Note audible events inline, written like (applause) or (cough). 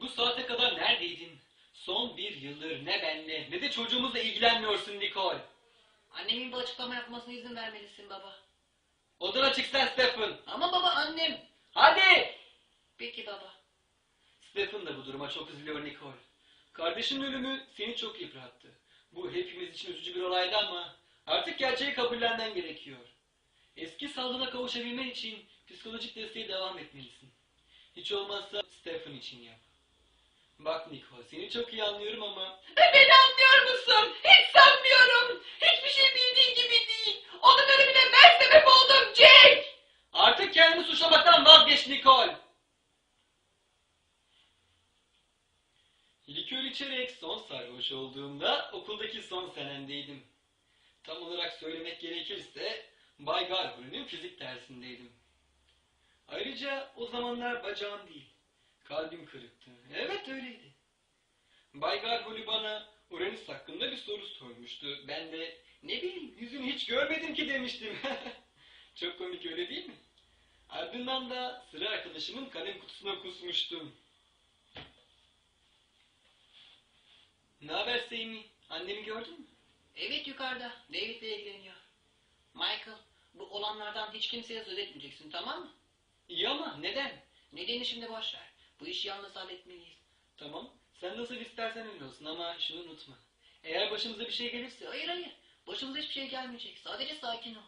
Bu saate kadar neredeydin? Son bir yıldır ne benle ne de çocuğumuzla ilgilenmiyorsun Nicole. Annemin bu açıklama yapmasına izin vermelisin baba. Odana çık sen Stephen. Ama baba annem. Hadi! Peki baba. Stephen da bu duruma çok üzülüyor Nicole. Kardeşinin ölümü seni çok yıprattı. Bu hepimiz için üzücü bir olaydı ama artık gerçeği kabullenmen gerekiyor. Eski sağlığına kavuşabilmen için psikolojik desteğe devam etmelisin. Hiç olmazsa Stephen için yap. Bak Nicole seni çok iyi anlıyorum ama Beni anlıyor musun? Hiç sanmıyorum. Hiçbir şey bildiğin gibi değil. Onun ölümüne ben sebep oldum Jake. artık kendini suçlamaktan vazgeç Nicole. Likör içerek son sarhoş olduğumda okuldaki son senemdeydim. Tam olarak söylemek gerekirse Bay Gargoyle'nin fizik dersindeydim. Ayrıca o zamanlar bacağım değil, kalbim kırıktı. Evet öyleydi. Bay Gargoyle bana Uranüs hakkında bir soru sormuştu. Ben de ne bileyim yüzünü hiç görmedim ki demiştim. (laughs) Çok komik öyle değil mi? Ardından da sıra arkadaşımın kalem kutusuna kusmuştum. Ne haber Sammy? Annemi gördün mü? Evet yukarıda. David'le ilgileniyor. Michael bu olanlardan hiç kimseye söz etmeyeceksin tamam mı? İyi ama neden? Nedeni şimdi boş ver. Bu işi yalnız halletmeliyiz. Tamam. Sen nasıl istersen öyle olsun ama şunu unutma. Eğer başımıza bir şey gelirse Hayır hayır. Başımıza hiçbir şey gelmeyecek. Sadece sakin ol.